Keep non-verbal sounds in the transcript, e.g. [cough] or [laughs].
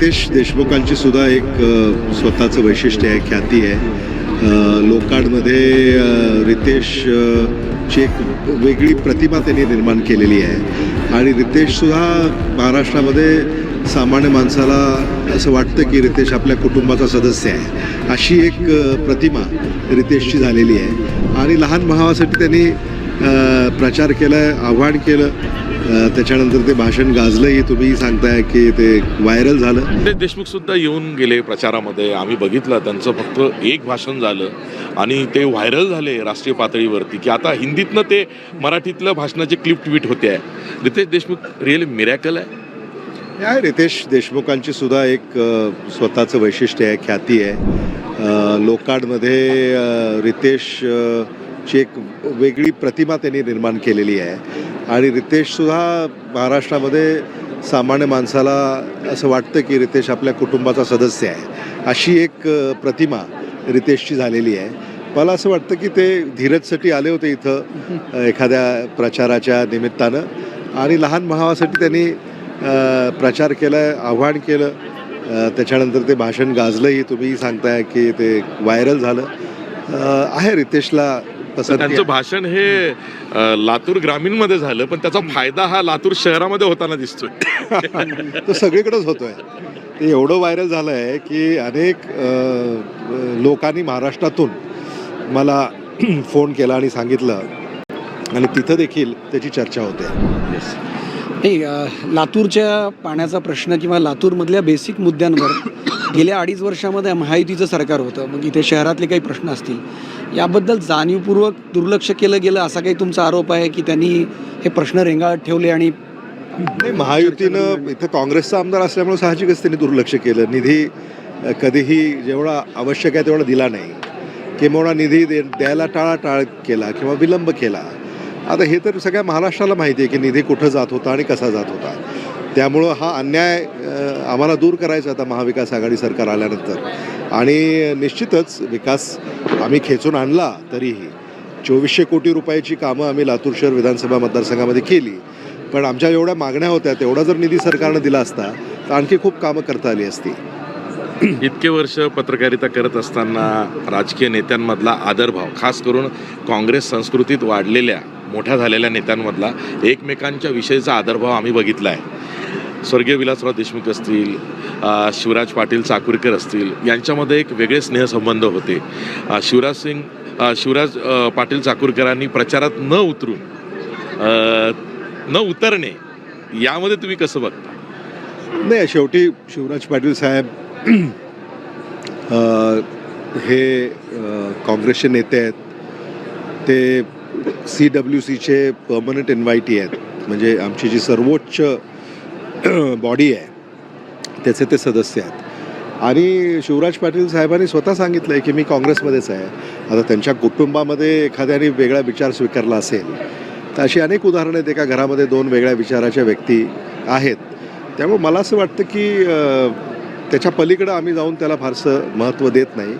रितेश देशमुखांची सुद्धा एक स्वतःचं वैशिष्ट्य आहे ख्याती आहे. लोकांमध्ये रितेश ची एक वेगळी प्रतिमा त्यांनी निर्माण केलेली आहे. आणि रितेशसुद्धा महाराष्ट्रामध्ये सामान्य माणसाला असं वाटतं की रितेश आपल्या कुटुंबाचा सदस्य आहे. अशी एक प्रतिमा रितेशची झालेली आहे. आणि लहान भावासाठी त्यांनी प्रचार केला आव्हान केलं. त्याच्यानंतर ते भाषण गाजलंही. तुम्ही सांगताय की ते व्हायरल झालं. नितेश देशमुख सुद्धा येऊन गेले प्रचारामध्ये. आम्ही बघितलं त्यांचं फक्त एक भाषण झालं आणि ते व्हायरल झाले राष्ट्रीय पातळीवरती. की आता हिंदीतनं ते मराठीतलं भाषणाचे क्लिप ट्विट होते आहे. रितेश देशमुख रिअली मिरॅकल आहे? आहे रितेश देशमुखांची सुद्धा एक स्वतःचं वैशिष्ट्य आहे ख्याती आहे. लोकांमध्ये अ, रितेश ची एक वेगळी प्रतिमा त्यांनी निर्माण केलेली आहे. आणि रितेशसुद्धा महाराष्ट्रामध्ये सामान्य माणसाला असं वाटतं की रितेश आपल्या कुटुंबाचा सदस्य आहे. अशी एक प्रतिमा रितेशची झालेली आहे. मला असं वाटतं की ते धीरजसाठी आले होते इथं एखाद्या प्रचाराच्या निमित्तानं. आणि लहान भावासाठी त्यांनी प्रचार केला आव्हान केलं. त्याच्यानंतर ते भाषण गाजलंही. तुम्ही सांगताय की ते व्हायरल झालं. आहे रितेशला पसंती त्यांचं भाषण हे लातूर ग्रामीणमध्ये झालं पण त्याचा फायदा हा लातूर शहरामध्ये होताना दिसतोय. आहे. [laughs] तो सगळीकडेच होतोय. ते एवढं व्हायरल झालं आहे की अनेक लोकांनी महाराष्ट्रातून मला [clears throat] फोन केला आणि सांगितलं. आणि तिथं देखील त्याची चर्चा होते. नाही लातूरच्या पाण्याचा प्रश्न किंवा लातूरमधल्या बेसिक मुद्द्यांवर गेल्या अडीच वर्षामध्ये महायुतीचं सरकार होतं. मग इथे शहरातले काही प्रश्न असतील. याबद्दल जाणीवपूर्वक दुर्लक्ष केलं गेलं असा काही तुमचा आरोप आहे की त्यांनी हे प्रश्न रेंगाळत ठेवले आणि नाही महायुतीनं इथं काँग्रेसचा आमदार असल्यामुळे साहजिकच त्यांनी दुर्लक्ष केलं. निधी कधीही जेवढा आवश्यक आहे तेवढा दिला नाही. किंवा निधी दे द्यायला टाळाटाळ केला किंवा विलंब केला. आता हे तर सगळ्या महाराष्ट्राला माहिती आहे की निधी कुठं जात होता आणि कसा जात होता. त्यामुळं हा अन्याय आम्हाला दूर करायचा आता महाविकास आघाडी सरकार आल्यानंतर. आणि निश्चितच विकास आम्ही खेचून आणला तरीही. चोवीसशे कोटी रुपयाची कामं आम्ही लातूर शहर विधानसभा मतदारसंघामध्ये केली. पण आमच्या एवढ्या मागण्या होत्या तेवढा जर निधी सरकारनं दिला असता तर आणखी खूप कामं करता आली असती. इतके वर्ष पत्रकारिता करत असताना राजकीय नेत्यांमधला आदरभाव खास करून काँग्रेस संस्कृतीत वाढलेल्या मोठ्या झालेल्या नेत्यांमधला एकमेकांच्या विषयीचा आदरभाव आम्ही बघितला आहे. स्वर्गीय विलासराव देशमुख असतील शिवराज पाटील चाकूरकर असतील यांच्यामध्ये एक वेगळे स्नेहसंबंध होते. शिवराज सिंग शिवराज पाटील चाकूरकरांनी प्रचारात न उतरून न उतरणे यामध्ये तुम्ही कसं बघता? नाही शेवटी शिवराज पाटील साहेब हे काँग्रेसचे नेते आहेत. ते सी डब्ल्यू सीचे पर्मनंट इन्व्हायटी आहेत. म्हणजे आमची जी सर्वोच्च [clears throat] बॉडी आहे. त्याचे ते सदस्य आहेत. आणि शिवराज पाटील साहेबांनी स्वतः सांगितलं आहे की मी काँग्रेसमध्येच आहे. आता त्यांच्या कुटुंबामध्ये एखाद्याने वेगळा विचार स्वीकारला असेल तर अशी अनेक उदाहरणं आहेत. एका घरामध्ये दोन वेगळ्या विचाराच्या व्यक्ती आहेत. त्यामुळे मला असं वाटतं की त्याच्या पलीकडं आम्ही जाऊन त्याला फारसं महत्त्व देत नाही.